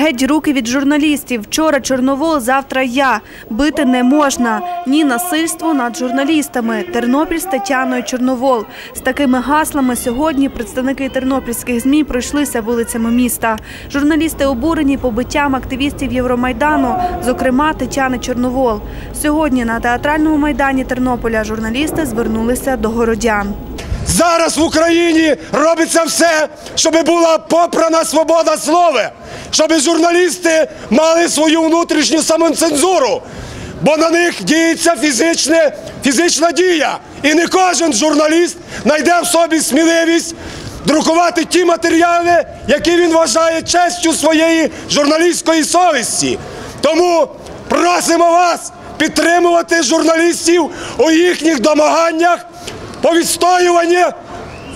Геть руки від журналістів. Вчора Чорновол, завтра я. Бити не можна. Ні насильству над журналістами. Тернопіль з Тетяною Чорновол. З такими гаслами сьогодні представники тернопільських ЗМІ пройшлися вулицями міста. Журналісти обурені побиттям активістів Євромайдану, зокрема Тетяни Чорновол. Сьогодні на театральному майдані Тернополя журналісти звернулися до городян. Зараз в Україні робиться все, щоб була попрана свобода слова, щоб журналісти мали свою внутрішню самоцензуру, бо на них діється фізичне, фізична дія. І не кожен журналіст знайде в собі сміливість друкувати ті матеріали, які він вважає честю своєї журналістської совісті. Тому просимо вас підтримувати журналістів у їхніх домаганнях по відстоюванні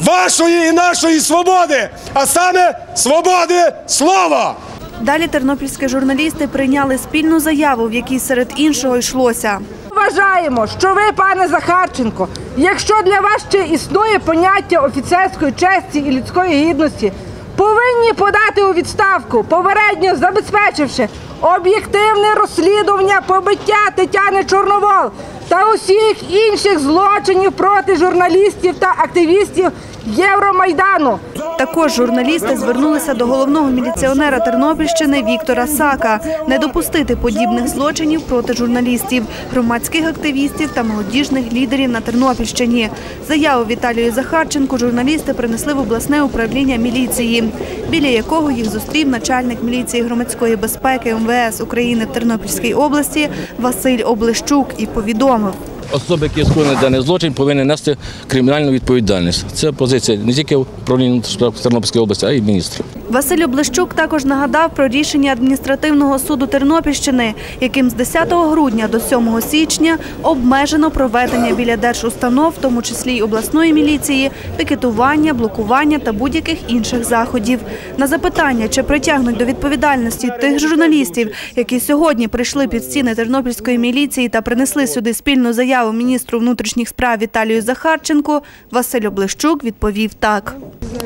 вашої і нашої свободи, а саме свободи слова. Далі тернопільські журналісти прийняли спільну заяву, в якій серед іншого йшлося. Вважаємо, що ви, пане Захарченко, якщо для вас ще існує поняття офіцерської честі і людської гідності, повинні подати у відставку, попередньо забезпечивши об'єктивне розслідування побиття Тетяни Чорновол та усіх інших злочинів проти журналістів та активістів Євромайдану. Також журналісти звернулися до головного міліціонера Тернопільщини Віктора Сака не допустити подібних злочинів проти журналістів, громадських активістів та молодіжних лідерів на Тернопільщині. Заяву Віталію Захарченку журналісти принесли в обласне управління міліції, біля якого їх зустрів начальник міліції громадської безпеки МВС України в Тернопільській області Василь Облещук і повідомив. Особи, які скоєні даний злочин, повинні нести кримінальну відповідальність. Це позиція не тільки управління Тернопільської області, а й міністра. Василь Облещук також нагадав про рішення адміністративного суду Тернопільщини, яким з 10 грудня до 7 січня обмежено проведення біля держустанов, в тому числі й обласної міліції, пікетування, блокування та будь-яких інших заходів. На запитання, чи притягнуть до відповідальності тих журналістів, які сьогодні прийшли під стіни тернопільської міліції та принесли сюди спільну заяву міністру внутрішніх справ Віталію Захарченку, Василь Облещук відповів так.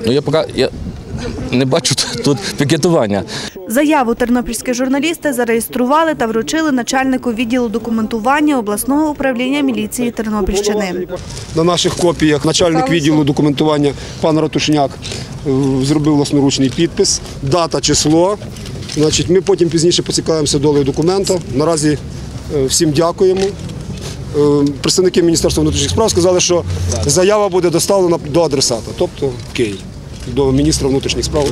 Ну я поки не бачу тут пікетування. Заяву тернопільські журналісти зареєстрували та вручили начальнику відділу документування обласного управління міліції Тернопільщини. На наших копіях начальник відділу документування пан Ратушняк е, зробив власноручний підпис, дата, число. Значить, ми потім пізніше поцікавимося долею документа. Наразі е, всім дякуємо. Е, Представники Міністерства внутрішніх справ сказали, що заява буде доставлена до адресата, тобто в Київ, до міністра внутрішніх справ.